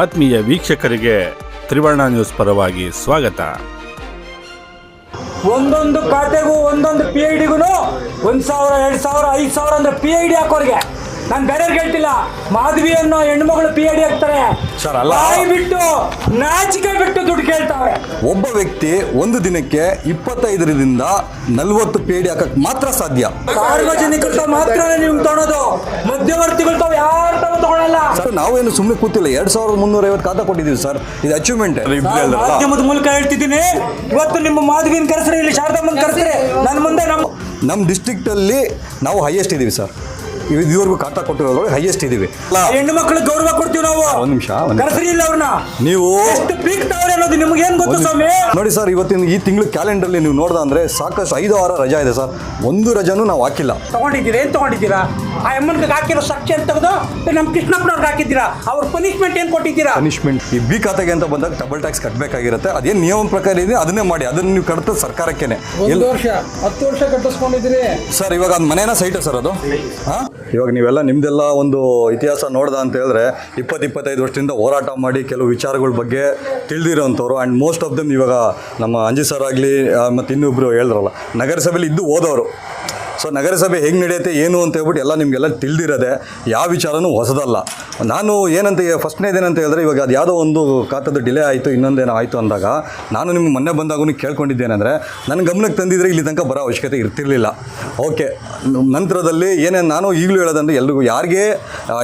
ಆತ್ಮೀಯ ವೀಕ್ಷಕರಿಗೆ ತ್ರಿವರ್ಣ ನ್ಯೂಸ್ ಪರವಾಗಿ ಸ್ವಾಗತ. ಒಂದೊಂದು ಖಾತೆಗೂ ಒಂದೊಂದು ಪಿ ಐ ಡಿಗೂ ಒಂದು ಸಾವಿರ, ಎರಡು ಸಾವಿರ, ಐದು ಸಾವಿರ ಅಂದ್ರೆ ಪಿ ಐ ಡಿ ಹಾಕೋರಿಗೆ. ನಾನು ಬೇರೆ ಕೇಳ್ತಿಲ್ಲ. ಮಾಧವಿ ಅನ್ನೋ ಹೆಣ್ಮಗಳು ಪಿ ಎಡಿ ಡಿ ಹಾಕ್ತಾರೆ ಸರ್, ಅಲ್ಲ. ಬಾಯಿ ಬಿಟ್ಟು ನಾಚಿಕೆ ಬಿಟ್ಟು ದುಡ್ಡು ಕೇಳ್ತಾವೆ. ಒಬ್ಬ ವ್ಯಕ್ತಿ ಒಂದು ದಿನಕ್ಕೆ ಇಪ್ಪತ್ತೈದರಿಂದ ನಲವತ್ತು ಪೇಡಿ ಹಾಕಕ್ ಮಾತ್ರ ಸಾಧ್ಯ. ಸಾರ್ವಜನಿಕರು ಮಾತ್ರ ನೀವು ತಗೊಳೋದು. ಮಧ್ಯವರ್ತಿಗಳು ತಾವ್ ಯಾರು ತಾವು ತಗೊಳಲ್ಲ. ಸರ್ ನಾವೇನು ಸುಮ್ಮನೆ ಕೂತಿಲ್ಲ. ಎರಡ್ ಸಾವಿರದ ಮುನ್ನೂರ ಐವತ್ತು ಖಾತಾ ಕೊಟ್ಟಿದ್ದೀವಿ ಸರ್. ಇದು ಅಚೀವ್ಮೆಂಟ್ ಮಾಧ್ಯಮದ ಮೂಲಕ ಹೇಳ್ತಿದ್ದೀನಿ. ಇವತ್ತು ನಿಮ್ಮ ಮಾಧವಿನ ಕರೆಸ್ರೆ ಇಲ್ಲಿ ಶಾರದಮ್ಮನ ಕರೆಸ್ರೆ. ನನ್ನ ಮುಂದೆ ನಮ್ಮ ನಮ್ಮ ಡಿಸ್ಟ್ರಿಕ್ಟಲ್ಲಿ ನಾವು ಹೈಯೆಸ್ಟ್ ಇದ್ದೀವಿ ಸರ್. ಇದುವರೆಗೂ ಖಾತಾ ಕೊಟ್ಟಿರೋದ್ರೊಳಗೆ ಹೈಯೆಸ್ಟ್ ಇದೀವಿ ಹೆಣ್ಣು ಮಕ್ಕಳಿಗೆ ಗೌರವ ಕೊಡ್ತೀವಿ ನಾವು. ಒಂದ್ ನಿಮಿಷ. ಕರೆಸ್ರಿ ಇಲ್ಲ ಅವ್ರನ್ನ. ನೀವು ಎಷ್ಟು ಬೀಗ್ತಾವ್ರೆ ಅನ್ನೋದು ನಿಮ್ಗೆ ಏನ್ ಗೊತ್ತು ಸ್ವಾಮಿ? ನೋಡಿ ಸರ್ ಇವತ್ತಿನ ಈ ತಿಂಗಳು ಅಲ್ಲಿ ನೀವು ನೋಡ್ದ ಅಂದ್ರೆ ಸಾಕಷ್ಟು ಐದು ವಾರ ರಜಾ ಇದೆ ಸರ್. ಒಂದು ರಜಾನು ನಾವು ಹಾಕಿಲ್ಲ. ತಗೊಂಡಿದ್ದೀರಾ? ಏನ್ ತಗೊಂಡಿದ್ದೀರಾ? ಆ ಅಮ್ಮನ್ಗೆ ಹಾಕಿರೋ ಸಕ್ಷನ್ ತೆಗೆದು ನಮ್ ಕೃಷ್ಣಪ್ಪನವ್ರಿಗೆ ಹಾಕಿದ್ದೀರಾ? ಅವ್ರ ಪನಿಷ್ಮೆಂಟ್ ಏನ್ ಕೊಟ್ಟಿದ್ದೀರಾ? ಪನಿಷ್ಮೆಂಟ್ ಈ ಬಿ ಖಾತೆಗೆ ಅಂತ ಬಂದಾಗ ಡಬಲ್ ಟ್ಯಾಕ್ಸ್ ಕಟ್ಟಬೇಕಾಗಿರುತ್ತೆ ಅದೇನು ನಿಯಮ ಪ್ರಕಾರ ಇದೆ ಅದನ್ನೇ ಮಾಡಿ. ಅದನ್ನ ನೀವು ಕಡತ ಸರ್ಕಾರಕ್ಕೇನೆ. ಒಂದು ವರ್ಷ ಹತ್ತು ವರ್ಷ ಕಟ್ಟಿಸ್ಕೊಂಡಿದ್ದೀರಿ. ಸರ್ ಇವಾಗ ಅದು ಮನೇನ ಸೈಟ್ ಸರ್ ಅದು? ಹಾಂ? ಇವಾಗ ನೀವೆಲ್ಲ ನಿಮ್ದೆಲ್ಲ ಒಂದು ಇತಿಹಾಸ ನೋಡ್ದ ಅಂತ ಹೇಳಿದ್ರೆ ಇಪ್ಪತ್ತು ಇಪ್ಪತ್ತೈದು ವರ್ಷದಿಂದ ಹೋರಾಟ ಮಾಡಿ ಕೆಲವು ವಿಚಾರಗಳ ಬಗ್ಗೆ ತಿಳಿದಿರೋಂಥವ್ರು. ಆ್ಯಂಡ್ ಮೋಸ್ಟ್ ಆಫ್ ದಮ್ ಇವಾಗ ನಮ್ಮ ಅಂಜಿ ಸರ್ ಆಗಲಿ ಮತ್ತು ಇನ್ನೊಬ್ಬರು ಹೇಳಿದ್ರಲ್ಲ. ನಗರಸಭೆಯಲ್ಲಿ ಇದ್ದು ಹೋದವರು. ಸೊ ನಗರಸಭೆ ಹೆಂಗೆ ನಡೆಯುತ್ತೆ, ಏನು ಅಂತ ಹೇಳ್ಬಿಟ್ಟು ಎಲ್ಲ ನಿಮಗೆಲ್ಲ ತಿಳಿದಿರೋದೆ ಯಾವ ವಿಚಾರನೂ ಹೊಸದಲ್ಲ. ನಾನು ಏನಂತ ಫಸ್ಟ್ನೇ ಏನಂತ ಹೇಳಿದ್ರೆ ಇವಾಗ ಅದು ಯಾವುದೋ ಒಂದು ಖಾತದ್ದು ಡಿಲೇ ಆಯಿತು, ಇನ್ನೊಂದೇನೋ ಆಯಿತು ಅಂದಾಗ ನಾನು ನಿಮ್ಗೆ ಮೊನ್ನೆ ಬಂದಾಗೂ ಕೇಳ್ಕೊಂಡಿದ್ದೇನೆಂದರೆ ನನ್ನ ಗಮನಕ್ಕೆ ತಂದಿದ್ರೆ ಇಲ್ಲಿ ತನಕ ಬರೋ ಅವಶ್ಯಕತೆ ಇರ್ತಿರಲಿಲ್ಲ. ಓಕೆ ನಂತರದಲ್ಲಿ ಏನೇನು ನಾನು ಈಗಲೂ ಹೇಳೋದಂದ್ರೆ ಎಲ್ರಿಗೂ ಯಾರಿಗೆ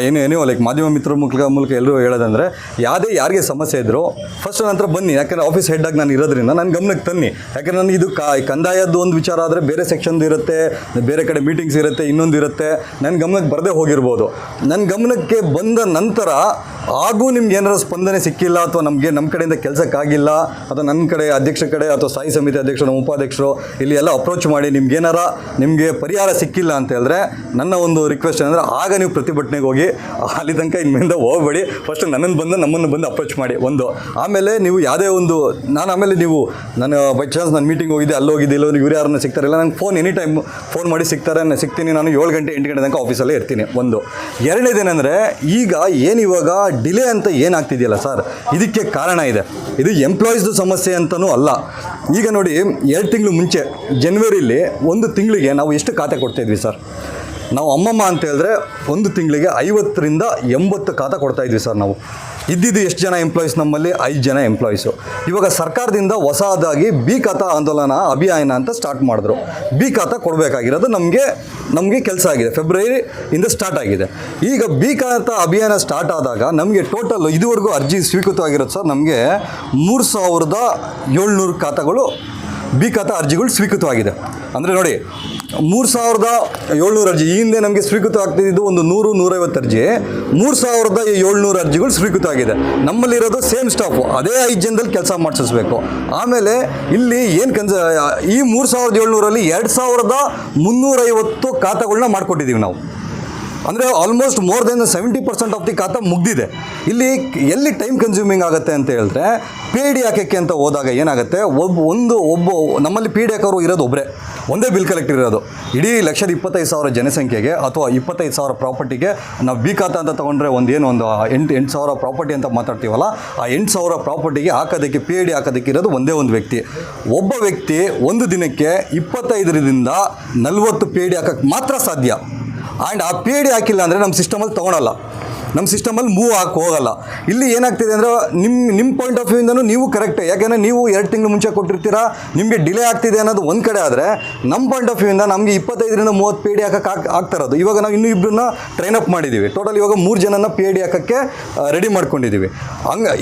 ಏನು ಏನೋ ಲೈಕ್ ಮಾಧ್ಯಮ ಮಿತ್ರ ಮೂಲಕ ಮೂಲಕ ಎಲ್ಲರೂ ಹೇಳೋದಂದರೆ ಯಾವುದೇ ಯಾರಿಗೆ ಸಮಸ್ಯೆ ಇದ್ದರೂ ಫಸ್ಟ್ ನಂತರ ಬನ್ನಿ, ಯಾಕಂದರೆ ಆಫೀಸ್ ಹೆಡ್ಡಾಗಿ ನಾನು ಇರೋದ್ರಿಂದ ನನ್ನ ಗಮನಕ್ಕೆ ತನ್ನಿ. ಯಾಕಂದರೆ ನಾನು ಇದು ಕಂದಾಯದ್ದು ಒಂದು ವಿಚಾರ ಆದರೆ ಬೇರೆ ಸೆಕ್ಷನ್ದು ಇರುತ್ತೆ ಬೇರೆ ಕಡೆ ಮೀಟಿಂಗ್ಸ್ ಇರುತ್ತೆ ಇನ್ನೊಂದು ಇರುತ್ತೆ. ನನ್ನ ಗಮನಕ್ಕೆ ಬರದೇ ಹೋಗಿರ್ಬೋದು. ನನ್ನ ಗಮನಕ್ಕೆ ಬಂದ ನಂತರ ಹಾಗೂ ನಿಮ್ಗೆ ಏನಾರ ಸ್ಪಂದನೆ ಸಿಕ್ಕಿಲ್ಲ ಅಥವಾ ನಮಗೆ ನಮ್ಮ ಕಡೆಯಿಂದ ಕೆಲಸಕ್ಕಾಗಿಲ್ಲ ಅಥವಾ ನನ್ನ ಕಡೆ ಅಧ್ಯಕ್ಷ ಕಡೆ ಅಥವಾ ಸ್ಥಾಯಿ ಸಮಿತಿ ಅಧ್ಯಕ್ಷರು, ನಮ್ಮ ಉಪಾಧ್ಯಕ್ಷರು ಇಲ್ಲಿ ಎಲ್ಲ ಅಪ್ರೋಚ್ ಮಾಡಿ ನಿಮ್ಗೆ ಏನಾರ ನಿಮಗೆ ಪರಿಹಾರ ಸಿಕ್ಕಿಲ್ಲ ಅಂತ ಹೇಳಿದ್ರೆ ನನ್ನ ಒಂದು ರಿಕ್ವೆಸ್ಟ್ ಏನಂದರೆ ಆಗ ನೀವು ಪ್ರತಿಭಟನೆಗೆ ಹೋಗಿ ಅಲ್ಲಿ ತನಕ ಇನ್ಮೇಲಿಂದ ಹೋಗಬೇಡಿ. ಫಸ್ಟ್ ನನ್ನನ್ನು ಬಂದು ನಮ್ಮನ್ನು ಬಂದು ಅಪ್ರೋಚ್ ಮಾಡಿ ಒಂದು. ಆಮೇಲೆ ನೀವು ಯಾವುದೇ ಒಂದು ನಾನು ಆಮೇಲೆ ನೀವು ನಾನು ಬೈ ಚಾನ್ಸ್ ನಾನು ಮೀಟಿಂಗ್ ಹೋಗಿದ್ದೆ ಅಲ್ಲಿ ಹೋಗಿದ್ದೆ ಇಲ್ಲ ಇವ್ರು ಯಾರನ್ನ ಸಿಗ್ತಾರಿಲ್ಲ ನಂಗೆ ಫೋನ್ ಎನಿ ಟೈಮ್ ಫೋನ್ ಮಾಡಿ ಸಿಗ್ತಾರೆ ನಾನು ಸಿಗ್ತೀನಿ ನಾನು ಏಳು ಗಂಟೆ ಎಂಟು ಗಂಟೆ ತನಕ ಆಫೀಸಲ್ಲೇ ಇರ್ತೀನಿ. ಒಂದು. ಎರಡನೇದೇನೆಂದರೆ ಈಗ ಏನು ಇವಾಗ ಡಿಲೇ ಅಂತ ಏನಾಗ್ತಿದೆಯಲ್ಲ ಸರ್? ಇದಕ್ಕೆ ಕಾರಣ ಇದೆ. ಇದು ಎಂಪ್ಲಾಯೀಸ್ದು ಸಮಸ್ಯೆ ಅಂತಲೂ ಅಲ್ಲ. ಈಗ ನೋಡಿ, ಎರಡು ತಿಂಗಳು ಮುಂಚೆ ಜನ್ವರಿಲಿ ಒಂದು ತಿಂಗಳಿಗೆ ನಾವು ಎಷ್ಟು ಖಾತೆ ಕೊಡ್ತಾಯಿದ್ವಿ ಸರ್? ನಾವು ಅಮ್ಮಮ್ಮ ಅಂತ ಹೇಳಿದ್ರೆ ಒಂದು ತಿಂಗಳಿಗೆ ಐವತ್ತರಿಂದ ಎಂಬತ್ತು ಖಾತೆ ಕೊಡ್ತಾಯಿದ್ವಿ ಸರ್ ನಾವು. ಇದ್ದಿದ್ದು ಎಷ್ಟು ಜನ ಎಂಪ್ಲಾಯೀಸ್ ನಮ್ಮಲ್ಲಿ? ಐದು ಜನ ಎಂಪ್ಲಾಯೀಸು ಇವಾಗ ಸರ್ಕಾರದಿಂದ ಹೊಸದಾಗಿ ಬಿ ಖಾತಾ ಆಂದೋಲನ, ಅಭಿಯಾನ ಅಂತ ಸ್ಟಾರ್ಟ್ ಮಾಡಿದ್ರು. ಬಿ ಖಾತಾ ಕೊಡಬೇಕಾಗಿರೋದು ನಮಗೆ ನಮಗೆ ಕೆಲಸ ಆಗಿದೆ. ಫೆಬ್ರವರಿ ಇಂದ ಸ್ಟಾರ್ಟ್ ಆಗಿದೆ. ಈಗ ಬಿ ಖಾತಾ ಅಭಿಯಾನ ಸ್ಟಾರ್ಟ್ ಆದಾಗ ನಮಗೆ ಟೋಟಲ್ ಇದುವರೆಗೂ ಅರ್ಜಿ ಸ್ವೀಕೃತವಾಗಿರೋದು ಸರ್ ನಮಗೆ ಮೂರು ಸಾವಿರದ ಏಳ್ನೂರು ಖಾತಾಗಳು ಬಿ ಖಾತಾ ಅರ್ಜಿಗಳು ಸ್ವೀಕೃತವಾಗಿದೆ. ಅಂದರೆ ನೋಡಿ ಮೂರು ಸಾವಿರದ ಏಳ್ನೂರು ಅರ್ಜಿ. ಈ ಹಿಂದೆ ನಮಗೆ ಸ್ವೀಕೃತ ಆಗ್ತಿದ್ದು ಒಂದು ನೂರು, ನೂರೈವತ್ತು ಅರ್ಜಿ. ಮೂರು ಸಾವಿರದ ಏಳ್ನೂರು ಅರ್ಜಿಗಳು ಸ್ವೀಕೃತ ಆಗಿದೆ. ನಮ್ಮಲ್ಲಿರೋದು ಸೇಮ್ ಸ್ಟಾಫು ಅದೇ ಐದು ಜನದಲ್ಲಿ ಕೆಲಸ ಮಾಡಿಸಬೇಕು ಆಮೇಲೆ ಇಲ್ಲಿ ಏನು ಕನ್ಸ, ಈ ಮೂರು ಸಾವಿರದ ಏಳ್ನೂರಲ್ಲಿ ಎರಡು ಸಾವಿರದ ಮುನ್ನೂರೈವತ್ತು ಖಾತಾಗಳನ್ನ ಮಾಡಿಕೊಟ್ಟಿದ್ದೀವಿ ನಾವು. ಅಂದರೆ almost more than seventy percent of the khata ಮುಗ್ದಿದೆ. ಇಲ್ಲಿ ಎಲ್ಲಿ ಟೈಮ್ ಕನ್ಸ್ಯೂಮಿಂಗ್ ಆಗುತ್ತೆ ಅಂತ ಹೇಳಿದ್ರೆ ಪಿ ಡಿ ಹಾಕೋಕ್ಕೆ ಅಂತ ಹೋದಾಗ ಏನಾಗುತ್ತೆ ಒಬ್ಬ ಒಂದು ಒಬ್ಬ, ನಮ್ಮಲ್ಲಿ ಪಿ ಡಿ ಹಾಕೋರು ಇರೋದು ಒಬ್ಬರೇ ಒಂದೇ ಬಿಲ್ ಕಲೆಕ್ಟರ್ ಇರೋದು. ಇಡೀ ಲಕ್ಷದ ಇಪ್ಪತ್ತೈದು ಸಾವಿರ ಜನಸಂಖ್ಯೆಗೆ ಅಥವಾ ಇಪ್ಪತ್ತೈದು ಸಾವಿರ ಪ್ರಾಪರ್ಟಿಗೆ ನಾವು ಬಿ ಖಾತಾ ಅಂತ ತೊಗೊಂಡ್ರೆ ಒಂದು ಏನು ಒಂದು ಎಂಟು ಎಂಟು ಸಾವಿರ ಪ್ರಾಪರ್ಟಿ ಅಂತ ಮಾತಾಡ್ತೀವಲ್ಲ, ಆ ಎಂಟು ಸಾವಿರ ಪ್ರಾಪರ್ಟಿಗೆ ಹಾಕೋದಕ್ಕೆ ಪಿ ಡಿ ಹಾಕೋದಕ್ಕೆ ಇರೋದು ಒಂದೇ ಒಂದು ವ್ಯಕ್ತಿ. ಒಬ್ಬ ವ್ಯಕ್ತಿ ಒಂದು ದಿನಕ್ಕೆ ಇಪ್ಪತ್ತೈದರಿಂದ ನಲ್ವತ್ತು ಪಿ ಡಿ ಹಾಕೋಕ್ಕೆ ಮಾತ್ರ ಸಾಧ್ಯ. ಆ್ಯಂಡ್ ಆ ಪಿ ಡಿ ಹಾಕಿಲ್ಲ ಅಂದರೆ ನಮ್ಮ ಸಿಸ್ಟಮಲ್ಲಿ ತೊಗೊಳಲ್ಲ. ನಮ್ಮ ಸಿಸ್ಟಮಲ್ಲಿ ಮೂವ್ ಹಾಕಿ ಹೋಗಲ್ಲ. ಇಲ್ಲಿ ಏನಾಗ್ತಿದೆ ಅಂದರೆ ನಿಮ್ಮ ನಿಮ್ಮ ಪಾಯಿಂಟ್ ಆಫ್ ವ್ಯೂಯಿಂದನೂ ನೀವು ಕರೆಕ್ಟ್ ಯಾಕೆಂದರೆ ನೀವು ಎರಡು ತಿಂಗಳು ಮುಂಚೆ ಕೊಟ್ಟಿರ್ತೀರಾ, ನಿಮಗೆ ಡಿಲೇ ಆಗ್ತಿದೆ ಅನ್ನೋದು ಒಂದು ಕಡೆ ಆದರೆ ನಮ್ಮ ಪಾಯಿಂಟ್ ಆಫ್ ವ್ಯೂಯಿಂದ ನಮಗೆ ಇಪ್ಪತ್ತೈದರಿಂದ ಮೂವತ್ತು ಪಿ ಡಿ ಹಾಕಕ್ಕೆ ಆಗ್ತಿರೋದು ಇವಾಗ ನಾವು ಇನ್ನೂ ಇಬ್ಬರನ್ನ ಟ್ರೈನ್ ಅಪ್ ಮಾಡಿದ್ದೀವಿ ಟೋಟಲ್ ಇವಾಗ ಮೂರು ಜನನ ಪಿ ಡಿ ಹಾಕೋಕ್ಕೆ ರೆಡಿ ಮಾಡ್ಕೊಂಡಿದ್ದೀವಿ ಹಂಗೆ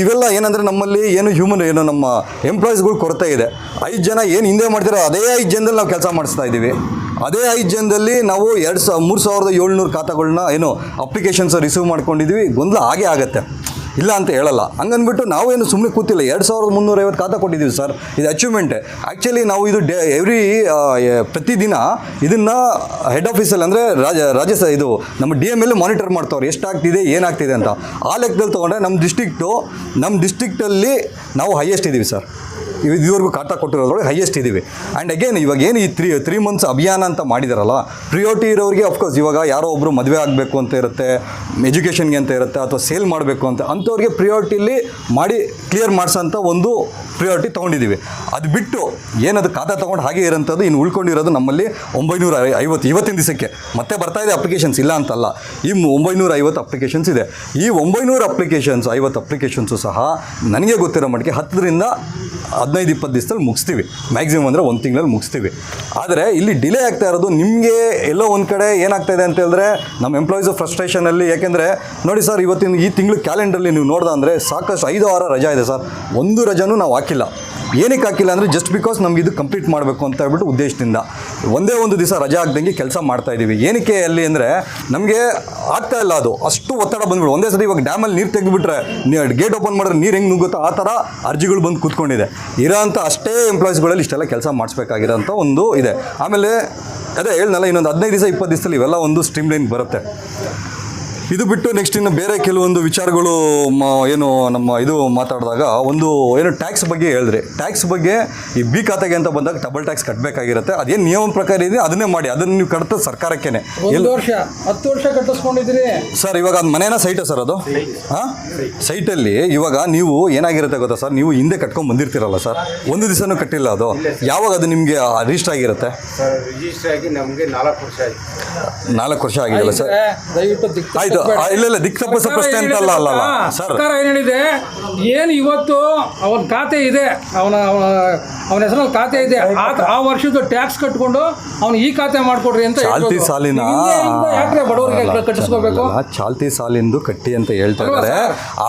ಇವೆಲ್ಲ ಏನಂದರೆ ನಮ್ಮಲ್ಲಿ ಏನು ಹ್ಯೂಮನ್ ಏನು ನಮ್ಮ ಎಂಪ್ಲಾಯೀಸ್ಗಳು ಕೊರತೆ ಇದೆ. ಐದು ಜನ ಏನು ಹಿಂದೆ ಮಾಡ್ತಿರೋ ಅದೇ ಐದು ಜನದಲ್ಲಿ ನಾವು ಕೆಲಸ ಮಾಡಿಸ್ತಾ ಇದ್ದೀವಿ ಅದೇ ಐದು ಜನದಲ್ಲಿ ನಾವು ಎರಡು ಸಾವಿರ ಮೂರು ಸಾವಿರದ ಏಳ್ನೂರು ಖಾತಾಗಳನ್ನ ಏನು ಅಪ್ಲಿಕೇಶನ್ಸ್ ರಿಸೀವ್ ಮಾಡ್ಕೊಂಡಿದ್ದೀವಿ ಗೊಂದಲ ಹಾಗೆ ಆಗುತ್ತೆ. ಇಲ್ಲ ಅಂತ ಹೇಳಲ್ಲ. ಹಂಗನ್ಬಿಟ್ಟು ನಾವೇನು ಸುಮ್ಮನೆ ಕೂತಿಲ್ಲ. ಎರಡು ಸಾವಿರದ ಮುನ್ನೂರೈವತ್ತು ಖಾತಾ ಕೊಟ್ಟಿದ್ದೀವಿ ಸರ್. ಇದು ಅಚೀವ್ಮೆಂಟ್. ಆ್ಯಕ್ಚುಲಿ ನಾವು ಇದು ಡೇ, ಎವ್ರಿ ಪ್ರತಿದಿನ ಇದನ್ನು ಹೆಡ್ ಆಫೀಸಲ್ಲಿ ಅಂದರೆ ರಾಜ, ರಾಜ್ಯ ಇದು ನಮ್ಮ ಡಿ ಎಂ ಎಲ್ ಮಾನಿಟರ್ ಎಷ್ಟು ಎಷ್ಟಾಗ್ತಿದೆ, ಏನಾಗ್ತಿದೆ ಅಂತ. ಆ ಲೆಕ್ಕದಲ್ಲಿ ತೊಗೊಂಡ್ರೆ ನಮ್ಮ ಡಿಸ್ಟಿಕ್ಟು ನಮ್ಮ ಡಿಸ್ಟಿಕ್ಟಲ್ಲಿ ನಾವು ಹೈಯೆಸ್ಟ್ ಇದ್ದೀವಿ ಸರ್. ಇದುವರೆಗೂ ಕಾಟ ಕೊಟ್ಟಿರೋದ್ರೊಳಗೆ ಹೈಯೆಸ್ಟ್ ಇದ್ದೀವಿ. ಆ್ಯಂಡ್ ಅಗೇನ್ ಇವಾಗ ಏನು ಈ ತ್ರೀ ತ್ರೀ ಮಂತ್ಸ್ ಅಭಿಯಾನ ಅಂತ ಮಾಡಿದಾರಲ್ಲ ಪ್ರಿಯೋರಿಟಿ ಇರೋರಿಗೆ ಅಫ್ಕೋರ್ಸ್ ಇವಾಗ ಯಾರೋ ಒಬ್ಬರು ಮದುವೆ ಆಗಬೇಕು ಅಂತ ಇರುತ್ತೆ ಎಜುಕೇಷನ್ಗೆ ಅಂತ ಇರುತ್ತೆ, ಅಥವಾ ಸೇಲ್ ಮಾಡಬೇಕು ಅಂತ ಅಂಥವ್ರಿಗೆ ಪ್ರಿಯಾರಿಟಿಲಿ ಮಾಡಿ ಕ್ಲಿಯರ್ ಮಾಡಿಸೋಂಥ ಒಂದು ಪ್ರಿಯಾರಿಟಿ ತೊಗೊಂಡಿದ್ದೀವಿ. ಅದು ಬಿಟ್ಟು ಏನದು ಖಾತಾ ತೊಗೊಂಡು ಹಾಗೆ ಇರೋಂಥದ್ದು ಇನ್ನು ಉಳ್ಕೊಂಡಿರೋದು ನಮ್ಮಲ್ಲಿ ಒಂಬೈನೂರ ಐವತ್ತು, ಇವತ್ತಿನ ದಿವಸಕ್ಕೆ ಮತ್ತೆ ಬರ್ತಾ ಇದೆ ಅಪ್ಲಿಕೇಶನ್ಸ್ ಇಲ್ಲ ಅಂತಲ್ಲ. ಈ ಒಂಬೈನೂರ ಐವತ್ತು ಅಪ್ಲಿಕೇಶನ್ಸ್ ಇದೆ. ಈ ಒಂಬೈನೂರು ಅಪ್ಲಿಕೇಶನ್ಸ್ ಐವತ್ತು ಅಪ್ಲಿಕೇಶನ್ಸು ಸಹ ನನಗೆ ಗೊತ್ತಿರೋ ಮಟ್ಟಿಗೆ ಹತ್ತರಿಂದ ಹದಿನೈದು, ಇಪ್ಪತ್ತು ದಿವಸದಲ್ಲಿ ಮುಗಿಸ್ತೀವಿ. ಮ್ಯಾಕ್ಸಿಮಮ್ ಅಂದರೆ ಒಂದು ತಿಂಗಳಲ್ಲಿ ಮುಗಿಸ್ತೀವಿ. ಆದರೆ ಇಲ್ಲಿ ಡಿಲೇ ಆಗ್ತಾ ಇರೋದು ನಿಮಗೆ ಎಲ್ಲೋ ಒಂದು ಕಡೆ ಏನಾಗ್ತಾ ಇದೆ ಅಂತ ಹೇಳಿದ್ರೆ ನಮ್ಮ ಎಂಪ್ಲಾಯೀಸ್ ಫ್ರಸ್ಟ್ರೇಷನಲ್ಲಿ ಯಾಕೆಂದರೆ ನೋಡಿ ಸರ್, ಇವತ್ತಿನ ಈ ತಿಂಗಳು ಕ್ಯಾಲೆಂಡರಲ್ಲಿ ನೀವು ನೋಡ್ದ ಅಂದರೆ ಸಾಕಷ್ಟು ಐದು ವಾರ ರಜಾ ಇದೆ ಸರ್. ಒಂದು ರಜಾನೂ ನಾವು ಹಾಕಿಲ್ಲ. ಏನಕ್ಕೆ ಹಾಕಿಲ್ಲ ಅಂದರೆ ಜಸ್ಟ್ ಬಿಕಾಸ್ ನಮ್ಗೆ ಇದು ಕಂಪ್ಲೀಟ್ ಮಾಡಬೇಕು ಅಂತ ಹೇಳ್ಬಿಟ್ಟು ಉದ್ದೇಶದಿಂದ ಒಂದೇ ಒಂದು ದಿವಸ ರಜಾ ಆಗ್ದಂಗೆ ಕೆಲಸ ಮಾಡ್ತಾ ಇದ್ದೀವಿ ಏನಕ್ಕೆ ಅಲ್ಲಿ ಅಂದರೆ ನಮಗೆ ಆಗ್ತಾ ಇಲ್ಲ ಅದು. ಅಷ್ಟು ಒತ್ತಡ ಬಂದ್ಬಿಡು. ಒಂದೇ ಸರಿ ಇವಾಗ ಡ್ಯಾಮಲ್ಲಿ ನೀರು ತೆಗೆದುಬಿಟ್ರೆ ಗೇಟ್ ಓಪನ್ ಮಾಡಿದ್ರೆ ನೀರು ಹೆಂಗೆ ನುಗ್ಗುತ್ತೋ ಆ ಥರ ಅರ್ಜಿಗಳು ಬಂದು ಕೂತ್ಕೊಂಡಿದೆ. ಇರೋಂಥ ಅಷ್ಟೇ ಎಂಪ್ಲಾಯೀಸ್ಗಳಲ್ಲಿ ಇಷ್ಟೆಲ್ಲ ಕೆಲಸ ಮಾಡಿಸ್ಬೇಕಾಗಿರೋಂಥ ಒಂದು ಇದೆ. ಆಮೇಲೆ ಅದೇ ಹೇಳ್ನಲ್ಲ ಇನ್ನೊಂದು ಹದಿನೈದು ದಿವಸ, ಇಪ್ಪತ್ತು ದಿವಸದಲ್ಲಿ ಇವೆಲ್ಲ ಒಂದು ಸ್ಟ್ರೀಮ್ ಲೈನ್ ಬರುತ್ತೆ. ಇದು ಬಿಟ್ಟು ನೆಕ್ಸ್ಟ್ ಇನ್ನು ಬೇರೆ ಕೆಲವೊಂದು ವಿಚಾರಗಳು ಮ ಏನು ನಮ್ಮ ಇದು ಮಾತಾಡಿದಾಗ ಒಂದು ಏನು ಟ್ಯಾಕ್ಸ್ ಬಗ್ಗೆ ಹೇಳಿದ್ರಿ ಟ್ಯಾಕ್ಸ್ ಬಗ್ಗೆ ಈ ಬಿ ಖಾತೆಗೆ ಅಂತ ಬಂದಾಗ ಡಬಲ್ ಟ್ಯಾಕ್ಸ್ ಕಟ್ಟಬೇಕಾಗಿರುತ್ತೆ ಅದೇನು ನಿಯಮ ಪ್ರಕಾರ ಇದೆ ಅದನ್ನೇ ಮಾಡಿ ಅದನ್ನು ನೀವು ಕಟ್ಟದ ಸರ್ಕಾರಕ್ಕೇನೆ. ಒಂದು ವರ್ಷ ಹತ್ತು ವರ್ಷ ಕಟ್ಟಿಸ್ಕೊಂಡಿದ್ದೀರಿ. ಸರ್ ಇವಾಗ ಅದು ಮನೇನ ಸೈಟ ಸರ್ ಅದು? ಹಾಂ? ಸೈಟಲ್ಲಿ ಇವಾಗ ನೀವು ಏನಾಗಿರುತ್ತೆ ಗೊತ್ತಾ ಸರ್? ನೀವು ಹಿಂದೆ ಕಟ್ಕೊಂಡು ಬಂದಿರ್ತೀರಲ್ಲ ಸರ್? ಒಂದು ದಿವಸನೂ ಕಟ್ಟಿಲ್ಲ ಅದು. ಯಾವಾಗ ಅದು ನಿಮಗೆ ರಿಜಿಸ್ಟರ್ ಆಗಿರುತ್ತೆ? ಸರ್ ರಿಜಿಸ್ಟರ್ ಆಗಿ ನಮಗೆ ನಾಲ್ಕು ವರ್ಷ ಆಗಿಲ್ಲ ನಾಲ್ಕು ವರ್ಷ ಆಗಿದೆಯಲ್ಲ ಸರ್? ಆಯ್ತು, ದಯವಿಟ್ಟು ಆಯಿತು ಇಲ್ಲ ಇಲ್ಲ ದಿಕ್ ತಪ್ಪಿಸೋ ಸರ್ಕಾರ ಪ್ರಶ್ನೆ ಏನ್ ಅಂತಲ್ಲ ಅಲ್ಲ ಅಲ್ಲ. ಹೇಳಿದೆ ಸರ್. ಸರ್ಕಾರ ಏನು ಹೇಳಿದೆ? ಏನು ಇವತ್ತು ಅವನ ಖಾತೆ ಇದೆ. ಅವನ ಅವನ ಹೆಸರು ಹೆಸರಲ್ಲಿ ಖಾತೆ ಇದೆ. ಆ ಆ ವರ್ಷದ ಟ್ಯಾಕ್ಸ್ ಕಟ್ಕೊಂಡು ಅವನು ಈ ಖಾತೆ ಮಾಡ್ಕೊಡ್ರಿ ಅಂತ ಚಾಲ್ತಿ. ಸಾಲಿನ ಯಾಕ್ರೆ ಬಡವರಿಗೆ ಅಲ್ಲ, ಕಟ್ಟಿಸ್ಕೋಬೇಕು? ಅಲ್ಲ, ಚಾಲ್ತಿ ಸಾಲಿಂದು ಕಟ್ಟಿ ಅಂತ ಹೇಳ್ತಾ ಅಲ್ವಾ ಇದ್ದಾರೆ.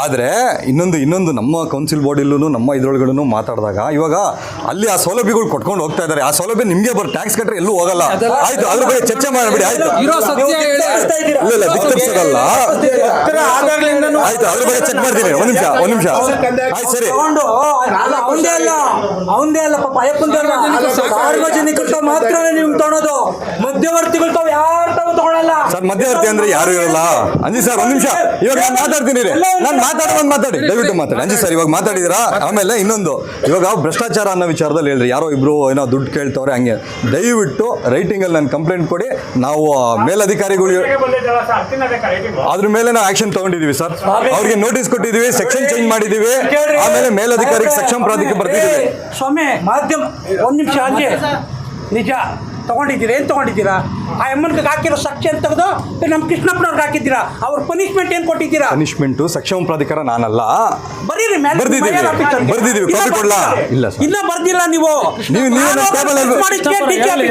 ಆದ್ರೆ ಇನ್ನೊಂದು ಇನ್ನೊಂದು ನಮ್ಮ ಕೌನ್ಸಿಲ್ ಬಾಡಿಲೂ ನಮ್ಮ ಇದ್ರೊಳಗಡೆ ಮಾತಾಡಿದಾಗ ಇವಾಗ ಅಲ್ಲಿ ಆ ಸೌಲಭ್ಯಗಳು ಕೊಟ್ಕೊಂಡು ಹೋಗ್ತಾ ಇದ್ದಾರೆ. ಆ ಸೌಲಭ್ಯ ನಿಮ್ಗೆ ಬರ್ ಟ್ಯಾಕ್ಸ್ ಕಟ್ರೆ ಎಲ್ಲೂ ಹೋಗಲ್ಲ. ಆಯ್ತು ಅದ್ರ ಬಗ್ಗೆ ಚರ್ಚೆ ಮಾಡಬೇಡಿ ಆಯ್ತು. ಇರೋ ಸತ್ಯ ಹೇಳಿ. ಇಲ್ಲ ಇಲ್ಲ ದಿಕ್ ಆದಾಗ್ಲಿಂದನೂ ಆಯ್ತು ಅದ್ರ ಬಗ್ಗೆ ಚೆಕ್ ಮಾಡ್ತೀನಿ. ಒಂದ್ ನಿಮಿಷ ಒಂದ್ ನಿಮಿಷ. ಆಯ್ತು ಸರಿ. ಅಲ್ಲ ಅವಂದೇ ಅಲ್ಲ. ಅವಂದೇ ಅಲ್ಲ ಪಾಪ ಅಯ್ಯಪ್ಪಂದೇ ಅಲ್ಲ. ಸಾರ್ವಜನಿಕರು ಮಾತ್ರ ನಿಮ್ಗೆ ತೊಗೊಳೋದು ಮಧ್ಯವರ್ತಿಗಳು ತಾವ್ ಯಾರು ತಗೊಳಲ್ಲ ಸರ್ ಮಧ್ಯವರ್ತಿ ಅಂದ್ರೆ ಯಾರು ಇರಲ್ಲ. ಅಂಜಿ ಸರ್ ಒಂದ್ ನಿಮಿಷ. ಇವಾಗ ನಾನು ಮಾತಾಡ್ತೀನಿ ರೀ ನಾನು ಮಾತಾಡೋದು ಮಾತಾಡಿ. ದಯವಿಟ್ಟು ಮಾತಾಡಿ. ಅಂಜಿ ಸರ್ ಇವಾಗ ಮಾತಾಡಿದಿರಾ? ಆಮೇಲೆ ಇನ್ನೊಂದು. ಇವಾಗ ಭ್ರಷ್ಟಾಚಾರ ಅನ್ನೋ ವಿಚಾರದಲ್ಲಿ ಹೇಳ್ರಿ. ಯಾರೋ ಇಬ್ರು ಏನೋ ದುಡ್ಡು ಕೇಳ್ತವ್ರೆ ಹಂಗೆ. ದಯವಿಟ್ಟು ರೈಟಿಂಗ್ ಅಲ್ಲಿ ನಾನು ಕಂಪ್ಲೇಂಟ್ ಕೊಡಿ. ನಾವು ಆ ಮೇಲಧಿಕಾರಿಗಳು ಅದ್ರ ಮೇಲೆ ನಾವು ಆಕ್ಷನ್ ತಗೊಂಡಿದೀವಿ ಸರ್. ಅವ್ರಿಗೆ ನೋಟಿಸ್ ಕೊಟ್ಟಿದೀವಿ ಸೆಕ್ಷನ್ ಚೇಂಜ್ ಮಾಡಿದೀವಿ. ಆಮೇಲೆ ಮೇಲಧಿಕಾರಿಗೆ ಸಕ್ಷಮ ಪ್ರಾಧಿಕಾರ ಬರ್ತಿದ್ದೀವಿ ಸ್ವಾಮಿ ಮಾಧ್ಯಮ ಒಂದ್ ನಿಮಿಷ ನಿಜ. ತಗೊಂಡಿದ್ದೀರಾ? ಏನು ತಗೊಂಡಿದ್ದೀರಾ? ಆ ಎಮ್ಮನ್ಗೆ ಹಾಕಿರೋ ಸೆಕ್ಷನ್ ತೆಗೆದು ನಮ್ಮ ಕೃಷ್ಣಪ್ಪನವ್ರಿಗೆ ಹಾಕಿದ್ದೀರಾ? ಅವ್ರ ಪನಿಷ್ಮೆಂಟ್ ಏನು ಕೊಟ್ಟಿದ್ದೀರಾ? ಪನಿಷ್ಮೆಂಟು ಸಕ್ಷಮ ಪ್ರಾಧಿಕಾರ ನಾನಲ್ಲ. ಬರೀರಿ ಬರ್ದಿದ್ದೀವಿ. ಕಾಪಿ ಕೊಡ್ಲಾ? ಇಲ್ಲ ಸರ್. ಇನ್ನ ಬರ್ದಿಲ್ಲ ನೀವು. ನೀವು- ನೀವು ನಾನು ಟೇಬಲ್ ಅಲ್ಲಿ- ಮಾಡಿದ್ಕೆ DG ಆಫೀಸಲ್ಲಿ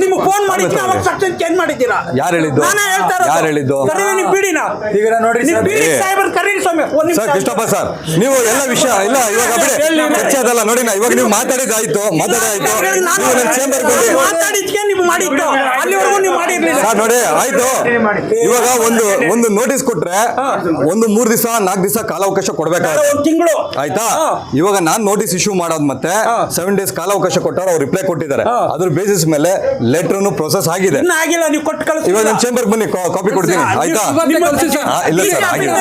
ನಿಮ್ಗೆ ಫೋನ್ ಮಾಡಿದ್ಕೆ ಅವಾಗ ಸೆಕ್ಷನ್ ಚೇಂಜ್ ಮಾಡಿದ್ದೀರಾ? ಯಾರು ಹೇಳಿದ್ದು? ನಾನೇ ಹೇಳ್ತಾ ಇರೋದು. ಯಾರು ಹೇಳಿದ್ದು? ಕರೀರಿ ನೀವು ಬಿಡಿನ ಈಗ ನೋಡ್ರಿ ನೀವು ಸರ್, ಬಿಡಿ ಏ. ಸಾಹೇಬರ್ ಕರೀರಿ ಸ್ವಾಮಿ. ಒಂದ್ ನಿಮಿಷ. ಸರ್ ಕೃಷ್ಣಪ್ಪ ಸರ್ ನೀವು ಎಲ್ಲ ವಿಷಯ ಇಲ್ಲ ಇವಾಗ ಬಿಡಿ. ಚರ್ಚೆ ಅದಲ್ಲ. ನೋಡಿ ನಾ ಇವಾಗ ನೀವು ಮಾತಾಡಿದಾಯ್ತು ಮಾತಾಡಾಯ್ತು. ನೀವು ನನ್ನ ಚೇಂಬರ್ ಕೊಡಿ ಮಾತಾಡಿದ್ಕೆ ನೀವು ಮಾಡಿದ್ದು. ಅಲ್ಲಿವರೆಗೂ ನೀವು ಮಾಡಿರ್ಲಿಲ್ಲ. ಸರ್ ನೋಡಿ ಆಯ್ತು. ಇವಾಗ ಒಂದು ಒಂದು ನೋಟಿಸ್ ಕೊಟ್ರೆ ಒಂದು ಮೂರ್ ದಿವಸ ನಾಲ್ಕು ದಿವಸ ಕಾಲಾವಕಾಶ ಕೊಡ್ಬೇಕಾಗುತ್ತೆ. ಒಂದ್ ತಿಂಗಳು. ಆಯ್ತಾ? ಇವಾಗ ನಾನ್ ನೋಟಿಸ್ ಇಶ್ಯೂ ಮಾಡೋದ್ ಮತ್ತೆ ಸೆವೆನ್ ಡೇಸ್ ಕಾಲಾವಕಾಶ ಕೊಟ್ಟಾರ ಅವ್ರು ರಿಪ್ಲೈ ಕೊಟ್ಟಿದ್ದಾರೆ. ಅದ್ರ ಬೇಸಿಸ್ ಮೇಲೆ ಲೆಟರ್ನು ಪ್ರೊಸೆಸ್ ಆಗಿದೆ. ಇನ್ನ ಆಗಿಲ್ಲ ನೀವು ಕೊಟ್ಟು ಕಳಿಸಿ ಇವಾಗ ನನ್ನ ಚೇಂಬರ್ ಬನ್ನಿ ಕಾಪಿ ಕೊಡ್ತೀನಿ. ಆಯ್ತಾ? ಇಲ್ಲ ಸರ್ ಆಗಿದೆ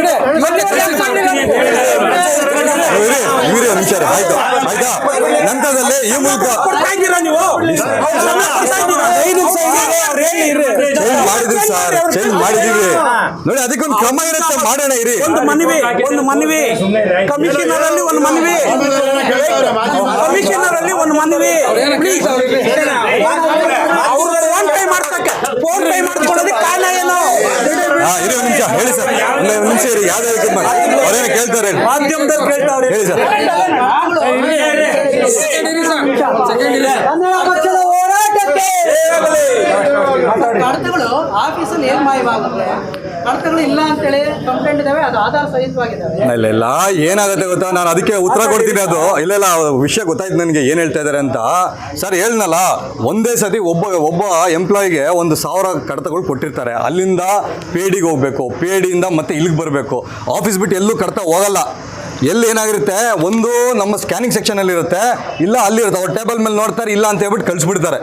ಬಿಡಿ. ಇವ್ರಿ ನಿಮಿಷ ಆಯ್ತು. ಆಯ್ತಾ? ನಂತರದಲ್ಲಿ ಈ ಮೂಲಕ ಕೊಡ್ತಾ ಇದ್ದೀರಾ ನೀವು ಚೇಂಜ್ ಮಾಡಿದೀವಿ ಸರ್ ಚೇಂಜ್ ಮಾಡಿದೀವಿ ನೋಡಿ ಅದಕ್ಕೊಂದು ಕ್ರಮ ಇರುತ್ತೆ ಮಾಡೋಣ ಇರಿ ಒಂದು ಮನವಿ ಒಂದು ಮನವಿ ಕಮಿಷನರ್ ಅಲ್ಲಿ ಒಂದು ಮನವಿ ಕಮಿಷನರ್ ಅಲ್ಲಿ ಒಂದು ಮನವಿ ಪ್ಲೀಸ್ ಅವ್ರು ಒನ್ ಟೈಮ್ ಮಾಡ್ತಕ್ಕೆ ಫೋನ್ ಪೇ ಮಾಡ್ಕೊಳ್ಳೋದಕ್ಕೆ ಕಾರಣ ಏನು ಇರಿ ಒಂದ್ ನಿಮಿಷ ಹೇಳಿ ಸರ್. ಒಂದ್ ನಿಮಿಷ ಇರಿ ಯಾವ್ದು ಮಾಡಿ ಅವ್ರೇನು ಕೇಳ್ತಾರೆ ಹೇಳಿ. ಮಾಧ್ಯಮದಲ್ಲಿ ಕೇಳ್ತಾವ್ರೆ ಹೇಳಿ ಸರ್. ಕಡತಗಳು ಆಫೀಸಲ್ಲಿ ಏನ್ ಮಾಯವಾಗುತ್ತೆ? ಕಡತಗಳು ಇಲ್ಲ ಅಂತೇಳಿ ಕಂಪ್ಲೇಂಟ್ ಇದಾವೆ ಅದು ಆಧಾರ ಸಹಿತವಾಗಿದ್ದಾವೆ ಇಲ್ಲ ಇಲ್ಲ ಏನಾಗುತ್ತೆ ಗೊತ್ತಾ? ನಾನು ಅದಕ್ಕೆ ಉತ್ತರ ಕೊಡ್ತೀನಿ ಅದು. ಇಲ್ಲ ಇಲ್ಲ ವಿಷಯ ಗೊತ್ತಾಯ್ತು ನನಗೆ ಏನು ಹೇಳ್ತಾ ಇದ್ದಾರೆ ಅಂತ. ಸರ್ ಹೇಳ್ನಲ್ಲ ಒಂದೇ ಸತಿ ಒಬ್ಬ ಒಬ್ಬ ಎಂಪ್ಲಾಯಿಗೆ ಒಂದು ಸಾವಿರ ಕಡತಗಳು ಕೊಟ್ಟಿರ್ತಾರೆ. ಅಲ್ಲಿಂದ ಪೇಡಿಗೆ ಹೋಗ್ಬೇಕು ಪೇಡಿಯಿಂದ ಮತ್ತೆ ಇಲ್ಲಿಗೆ ಬರಬೇಕು. ಆಫೀಸ್ ಬಿಟ್ಟು ಎಲ್ಲೂ ಕಡತ ಹೋಗಲ್ಲ. ಎಲ್ಲಿ ಏನಾಗಿರುತ್ತೆ ಒಂದು ನಮ್ಮ ಸ್ಕ್ಯಾನಿಂಗ್ ಸೆಕ್ಷನ್ ಅಲ್ಲಿ ಇರುತ್ತೆ ಇಲ್ಲ ಅಲ್ಲಿ ಇರುತ್ತೆ ಅವ್ರ ಟೇಬಲ್ ಮೇಲೆ ನೋಡ್ತಾರೆ ಇಲ್ಲ ಅಂತ ಹೇಳ್ಬಿಟ್ಟು ಕಳಿಸ್ಬಿಡ್ತಾರೆ.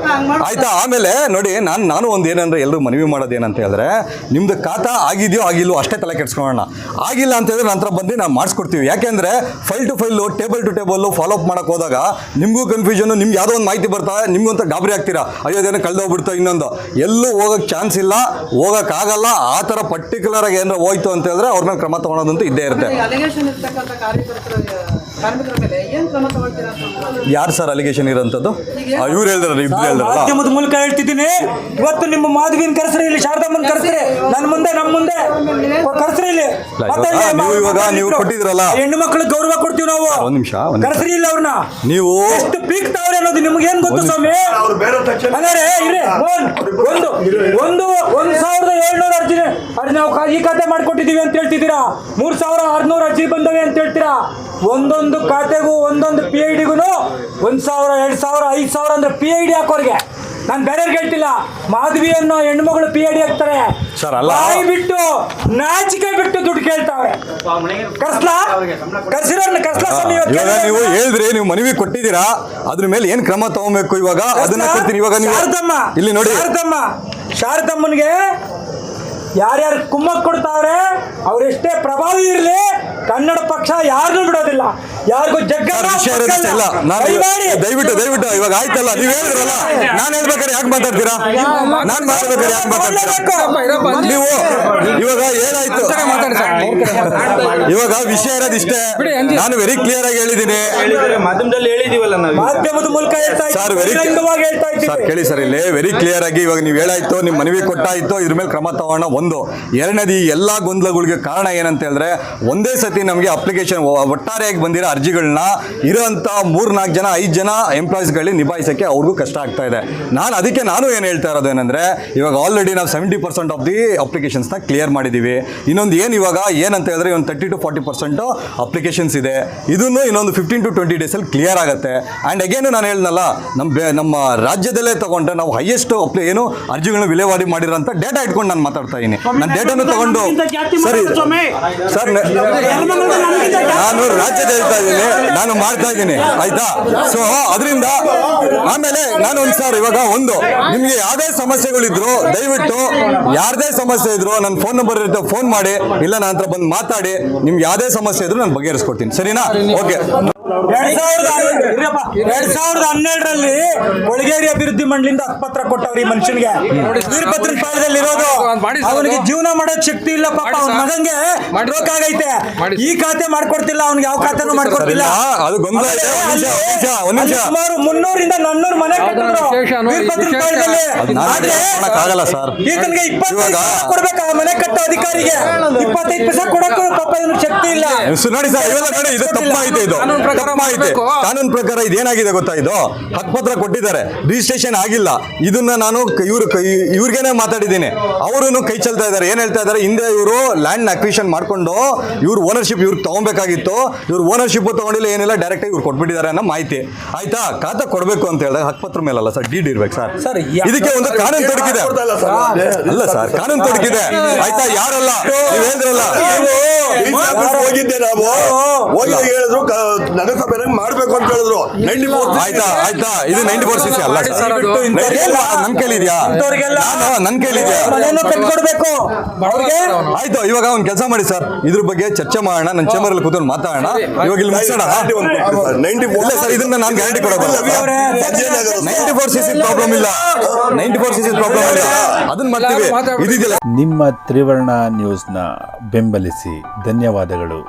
ಆಯ್ತಾ? ಆಮೇಲೆ ನೋಡಿ ನಾನು ನಾನು ಒಂದು ಏನಂದ್ರೆ ಎಲ್ಲರೂ ಮನವಿ ಮಾಡೋದು ಏನಂತ ಹೇಳಿದ್ರೆ ನಿಮ್ದು ಖಾತಾ ಆಗಿದೆಯೋ ಆಗಿಲ್ಲೋ ಅಷ್ಟೇ ತಲೆ ಕೆಡ್ಸ್ಕೊಳ್ಳೋಣ. ಆಗಿಲ್ಲ ಅಂತ ಹೇಳಿದ್ರೆ ನಂತರ ಬಂದು ನಾವು ಮಾಡಿಸ್ಕೊಡ್ತೀವಿ. ಯಾಕೆಂದ್ರೆ file to file table to table follow up ಮಾಡಕ್ ಹೋದಾಗ ನಿಮಗೂ ಕನ್ಫ್ಯೂಷನ್ ನಿಮ್ಗೆ ಯಾವುದೋ ಒಂದು ಮಾಹಿತಿ ಬರ್ತಾ ನಿಮ್ಗೂ ಅಂತ ಗಾಬರಿ ಆಗ್ತೀರಾ? ಅಯ್ಯೋ ಅದೇನೋ ಕಳ್ದೋಗ್ಬಿಡ್ತು ಇನ್ನೊಂದು. ಎಲ್ಲೂ ಹೋಗಕ್ಕೆ ಚಾನ್ಸ್ ಇಲ್ಲ ಹೋಗೋಕ್ಕಾಗಲ್ಲ ಆ ಥರ ಪರ್ಟಿಕ್ಯುಲರ್ ಆಗಿ ಏನಾರ ಹೋಯ್ತು ಅಂತ ಹೇಳಿದ್ರೆ ಅವ್ರ ಮೇಲೆ ಕ್ರಮ ತಗೊಳೋದಂತೂ ಇದ್ದೇ ಇರುತ್ತೆ. tarik terkaya. ಕಾರ್ಮಿಕರ ಮೇಲೆ ಏನ್ ಕ್ರಮ ತಗೊಳ್ತೀರಾ ಅಂತ ಯಾರು ಸರ್ ಅಲಿಗೇಷನ್ ಇರೋಂಥದ್ದು? ಇವ್ರು ಹೇಳಿದ್ರಲ್ಲ ಇಬ್ರು ಹೇಳಿದ್ರಲ್ಲ? ಮಾಧ್ಯಮದ ಮೂಲಕ ಹೇಳ್ತಿದ್ದೀನಿ. ಇವತ್ತು ನಿಮ್ಮ ಮಾಧವಿನ ಕರೆಸ್ರಿ ಇಲ್ಲಿ ಶಾರದಮ್ಮನ ಕರೆಸ್ರಿ. ನನ್ನ ಮುಂದೆ ನಮ್ಮ ಮುಂದೆ. ಕರೆಸ್ರಿ ಇಲ್ಲಿ. ಹಾ, ನೀವು ಇವಾಗ ನೀವು ಕೊಟ್ಟಿದ್ರಲ್ಲ. ಹೆಣ್ಣು ಮಕ್ಕಳಿಗೆ ಗೌರವ ಕೊಡ್ತೀವಿ ನಾವು. ಒಂದ್ ನಿಮಿಷ ಒಂದ್ ನಿಮಿಷ. ಕರೆಸ್ರಿ ಇಲ್ಲ ಅವ್ರನ್ನ. ನೀವು ಎಷ್ಟು ಪೀಕ್ತಾವ್ರೆ ಅನ್ನೋದು ನಿಮ್ಗೆ ಏನ್ ಗೊತ್ತು ಸ್ವಾಮಿ? ಅಲ್ಲರೇ ಇರ್ರಿ ಒಂದ್- ಒಂದು ಒಂದು ಒಂದ್ ಸಾವಿರದ ಏಳ್ನೂರ ಅರ್ಜಿ ಅರ್ಜಿ ನಾವು ಈ ಖಾತೆ ಮಾಡ್ಕೊಟ್ಟಿದೀವಿ ಅಂತ ಹೇಳ್ತಿದ್ದೀರಾ? ಮೂರ್ ಸಾವಿರ ಆರ್ನೂರ ಅರ್ಜಿ ಬಂದವೆ ಅಂತ ಹೇಳ್ತೀರಾ? ಒಂದೊಂದು ಖಾತೆಗೂ ಒಂದೊಂದು ಪಿ ಐ ಡಿಗೂ ಒಂದು ಸಾವಿರ ಎರಡು ಸಾವಿರ ಐದು ಸಾವಿರ ಅಂದ್ರೆ ಪಿ ಐ ಡಿ ಹಾಕೋರ್ಗೆ. ನಾನು ಬೇರೆಯವ್ರಿಗೆ ಹೇಳ್ತಿಲ್ಲ ಮಾಧವಿ ಅನ್ನೋ ಹೆಣ್ಮಗಳು ಪಿ ಐ ಡಿ ಹಾಕ್ತಾರೆ. ಬಾಯಿ ಬಿಟ್ಟು ನಾಚಿಕೆ ಬಿಟ್ಟು ದುಡ್ಡು ಕೇಳ್ತಾವೆ ಕರ್ಸ್ಲಾ? ಕರ್ಸಿರೋರ್ನ ಕರ್ಸ್ಲಾ ಸ್ವಾಮಿ ಇವತ್ತು ಇವಾಗ ನೀವು ಹೇಳಿದ್ರಿ ನೀವು ಮನವಿ ಕೊಟ್ಟಿದ್ದೀರಾ? ಅದ್ರ ಮೇಲೆ ಏನ್ ಕ್ರಮ ತಗೋಬೇಕು ಇವಾಗ? ಅದನ್ನ ಕೊಡ್ತೀನಿ ಇವಾಗ ನೀವು? ಶಾರದಮ್ಮ ಇಲ್ಲಿ ನೋಡಿ. ಶಾರದಮ್ಮ ಶಾರದಮ್ಮನ್ಗೆ ಯಾರ್ಯಾರು ಕುಮ್ಮಕ್ ಕೊಡ್ತಾವ್ರೆ ಅವ್ರೆಷ್ಟೇ ಪ್ರಭಾವಿ ಇರಲಿ ಕನ್ನಡ ಪಕ್ಷ ಯಾರನ್ನೂ ಬಿಡೋದಿಲ್ಲ. ಯಾರಿಗೂ ಜಗ್ಗ ಸರ್, ವಿಷಯ ಇರೋದಿಷ್ಟೇ ಇಲ್ಲ. ನಾನು ದಯವಿಟ್ಟು ದಯವಿಟ್ಟು ಇವಾಗ ಆಯ್ತಲ್ಲ ನೀವ್ ಹೇಳಿದ್ರಲ್ಲ. ನಾನು ಹೇಳ್ಬೇಕಾದ್ರೆ ಯಾಕೆ ಮಾತಾಡ್ತೀರಾ? ನಾನ್ ಮಾತಾಡ್ಬೇಕಾದ್ರೆ ಯಾಕೆ ಮಾತಾಡ್ತೀರಾ? ನೀವು ಇವಾಗ ಏನಾಯ್ತು? ಇವಾಗ ವಿಷಯ ಇರೋದಿಷ್ಟೇ. ನಾನು ವೆರಿ ಕ್ಲಿಯರ್ ಆಗಿ ಹೇಳಿದ್ದೀನಿ. ಮಾಧ್ಯಮದಲ್ಲಿ ಹೇಳಿದೀವಲ್ಲ ನಾವು ಮಾಧ್ಯಮದ ಮೂಲಕ ಹೇಳ್ತಾ ಸರ್ ವೆರಿ ಬಹಿರಂಗವಾಗಿ ಸರ್ ಕೇಳಿ ಸರ್ ಇಲ್ಲಿ ವೆರಿ ಕ್ಲಿಯರ್ ಆಗಿ ಇವಾಗ ನೀವು ಹೇಳಾಯ್ತು ನಿಮ್ಮ ಮನವಿ ಕೊಟ್ಟಾಯ್ತು ಇದ್ರ ಮೇಲೆ ಕ್ರಮ ತಗೋಣ. ಒಂದು ಎರಡನೇದು ಈ ಎಲ್ಲಾ ಗೊಂದಲಗಳಿಗೆ ಕಾರಣ ಏನಂತ ಹೇಳಿದ್ರೆ ಒಂದೇ ಸತಿ ನಮಗೆ ಅಪ್ಲಿಕೇಶನ್ ಒಟ್ಟಾರೆಯಾಗಿ ಬಂದಿರೋ ಅರ್ಜಿಗಳನ್ನ ಇರೋಂಥ ಮೂರ್ನಾಲ್ಕು ಜನ ಐದು ಜನ ಎಂಪ್ಲಾಯೀಸ್ಗಳಿಗೆ ನಿಭಾಯಿಸೋಕ್ಕೆ ಅವ್ರಿಗೂ ಕಷ್ಟ ಆಗ್ತಾ ಇದೆ. ನಾನು ಅದಕ್ಕೆ ನಾನು ಏನು ಹೇಳ್ತಾ ಇರೋದು ಏನಂದ್ರೆ ಇವಾಗ ಆಲ್ರೆಡಿ ನಾವು ಸೆವೆಂಟಿ ಪರ್ಸೆಂಟ್ ಆಫ್ ದಿ ಅಪ್ಲಿಕೇಶನ್ಸ್ನ ಕ್ಲಿಯರ್ ಮಾಡಿದ್ದೀವಿ ಇನ್ನೊಂದು ಏನು ಇವಾಗ ಏನಂತ ಹೇಳಿದ್ರೆ ಒಂದು thirty to forty percent applications ಇದೆ. ಇದನ್ನು ಇನ್ನೊಂದು ಫಿಫ್ಟೀನ್ ಟು ಟ್ವೆಂಟಿ ಡೇಸಲ್ಲಿ ಕ್ಲಿಯರ್ ಆಗುತ್ತೆ. ಆ್ಯಂಡ್ ಅಗೇನು ನಾನು ಹೇಳ್ದಲ್ಲ ನಮ್ಮ ಬೆ- ನಮ್ಮ ರಾಜ್ಯದಲ್ಲೇ ತಗೊಂಡ್ರೆ ನಾವು ಹೈಯೆಸ್ಟ್ ಅಪ್ಲಿ ಏನು ಅರ್ಜಿಗಳನ್ನ ವಿಲೇವಾರಿ ಮಾಡಿರೋಂಥ ಡೇಟಾ ಇಟ್ಕೊಂಡು ನಾನು ಮಾತಾಡ್ತಾ ಇದ್ದೀನಿ ನಾನು ಡೇಟಾನು ತಗೊಂಡು ಸರಿ ಸರ್ ನಾನು ರಾಜ್ಯದ ಹೇಳ್ತಾ ನಾನು ಮಾಡ್ತಾ ಇದ್ದೀನಿ. ಆಯ್ತಾ? ಸೊ ಅದರಿಂದ ಆಮೇಲೆ ನಾನು ಒಂದು ಸರ್ ಇವಾಗ ಒಂದು, ನಿಮ್ಗೆ ಯಾವ್ದೇ ಸಮಸ್ಯೆಗಳಿದ್ರು, ದಯವಿಟ್ಟು ಯಾರದೇ ಸಮಸ್ಯೆ ಇದ್ರು ನನ್ನ ಫೋನ್ ನಂಬರ್ ಇರುತ್ತೆ ಫೋನ್ ಮಾಡಿ, ಇಲ್ಲ ನನ್ನ ಹತ್ರ ಬಂದು ಮಾತಾಡಿ, ನಿಮ್ಗೆ ಯಾವ್ದೇ ಸಮಸ್ಯೆ ಇದ್ರು ನಾನು ಬಗೆಹರಿಸ್ಕೊಡ್ತೀನಿ. ಸರಿನಾ? ಓಕೆ ಎರಡ್ ಸಾವಿರದ ಎರಡ್ ಸಾವಿರದ ಹನ್ನೆರಡರಲ್ಲಿ ಕೊಳಗೇರಿ ಅಭಿವೃದ್ಧಿ ಮಂಡಳಿಯಿಂದ ಪತ್ರ ಕೊಟ್ಟವ್ರಿ ಈ ಮನುಷ್ಯನಿಗೆ. ವೀರಭದ್ರನ ಪಾಳದಲ್ಲಿ ಇರೋದು. ಅವನಿಗೆ ಜೀವನ ಮಾಡೋದ್ ಶಕ್ತಿ ಇಲ್ಲ ಪಾಪ ಮಾಡಿ ಅವ್ನ ಮಗಂಗೆ ಮಾಡಿ ರೋಗ ಆಗೈತೆ. ಮಾಡಿ ಈ ಖಾತೆ ಮಾಡ್ಕೊಡ್ತಿಲ್ಲ ಅವ್ನಿಗೆ ಯಾವ ಖಾತೆನೂ ಮಾಡ್ಕೊಡ್ತಿಲ್ಲ. ಸುಮಾರು ಮುನ್ನೂರಿಂದ ನಾನ್ನೂರು ಮನೆ ಕಟ್ಟಿದ್ರು ವೀರಭದ್ರನ ಆದ್ರೆ ಸರ್. ಈತನಿಗೆ ಇಪ್ಪತ್ತೈದು ಕೊಡ್ಬೇಕು? ಆ ಮನೆ ಕಟ್ಟೋ ಅಧಿಕಾರಿಗೆ. ಇಪ್ಪತ್ತೈದು ಪೈಸೆ ಕೊಡಕ್ಕೂ ಪಾಪ ಇವನಿಗೆ ಶಕ್ತಿ ಇಲ್ಲ. ನೋಡಿ ಸರ್ ಇವೆಲ್ಲ ನೋಡಿ ಇದು ತಪ್ಪಾಯ್ತು ಇದು. ಕಾನೂನು ಪ್ರಕಾರ. ಕಾನೂನು ಇದೇನಾಗಿದೆ ಗೊತ್ತಾ ಇದು ಹಕ್ಪತ್ರ ಕೊಟ್ಟಿದ್ದಾರೆ ರಿಜಿಸ್ಟ್ರೇಷನ್ ಆಗಿಲ್ಲ ಇದನ್ನ ನಾನು ಇವ್ರು ಇವ್ರಿಗೇನೆ ಮಾತಾಡಿದ್ದೀನಿ ಅವರು ಕೈ ಚೆಲ್ತಾ ಇದ್ದಾರೆ ಏನ್ ಹೇಳ್ತಾ ಇದ್ದಾರೆ ಹಿಂದೆ ಇವರು ಲ್ಯಾಂಡ್ ಅಕ್ವಿಷನ್ ಮಾಡ್ಕೊಂಡು ಇವ್ರ ಓನರ್ಶಿಪ್ ಇವ್ರಿಗೆ ತಗೊಬೇಕಾಗಿತ್ತು ಇವ್ರ ಓನರ್ಶಿಪ್ ತಗೊಂಡಿಲ್ಲ ಏನಿಲ್ಲ ಡೈರೆಕ್ಟ್ ಆಗಿ ಇವ್ರು ಕೊಟ್ಬಿಟ್ಟಿದ್ದಾರೆ ಅನ್ನೋ ಮಾಹಿತಿ ಆಯ್ತಾ ಖಾತಾ ಕೊಡ್ಬೇಕು ಅಂತ ಹೇಳಿದಾಗ ಹಕ್ಪತ್ರ ಮೇಲಲ್ಲ ಸರ್ ಡೀಡ್ ಇರ್ಬೇಕು ಸರ್ ಸರ್, ಇದಕ್ಕೆ ಒಂದು ಕಾನೂನು ತೊಡಕಿದೆ ಅಲ್ಲ ಸರ್ ಕಾನೂನು ತೊಡಕಿದೆ ಆಯ್ತಾ ಯಾರಲ್ಲ ನೀವು ಹೇಳಿದ್ರಲ್ಲ ಹೋಗಿದ್ದೆ ನಾವು ಹೋಗಿ ಹೇಳಿದ್ರು ನಗರಸಭೆನಾಗ ಮಾಡ್ಬೇಕು ಅಂತ ಹೇಳಿದ್ರು. ನೈಂಟಿ ಫೋರ್ ಆಯ್ತಾ ಆಯ್ತಾ. ಇದು ನೈಂಟಿ ಫೋರ್ ಸಿ ಅಲ್ಲ ಸರ್. ನನ್ ಕೇಳಿದ್ಯಾ ನನ್ ಕೇಳಿದ್ಯಾ ಅವ್ರಿಗೆ ಆಯ್ತು ಇವಾಗ ಒಂದ್ ಕೆಲಸ ಮಾಡಿ ಸರ್. ಇದ್ರ ಬಗ್ಗೆ ಚರ್ಚೆ ಮಾಡೋಣ. ನನ್ನ ಚೇಂಬರ್ ಅಲ್ಲಿ ಕೂತ್ಕೊಂಡು ಮಾತಾಡೋಣ. ಇವಾಗ ಇಲ್ಲಿ ಮುಗಿಸೋಣ. ನೈಂಟಿ ಇಲ್ಲ ಸರ್ ಇದನ್ನ ನಾನು ಗ್ಯಾರಂಟಿ ಕೊಡೋದು ninety four C C problem ಇಲ್ಲ ninety four C C problem ಇಲ್ಲ. ಅದನ್ನ ಮಾಡ್ತೀವಿ. ಇದಿದೆಯಲ್ಲ. ನಿಮ್ಮ ತ್ರಿವರ್ಣ ನ್ಯೂಸ್ನ ಬೆಂಬಲಿಸಿ. ಧನ್ಯವಾದಗಳು.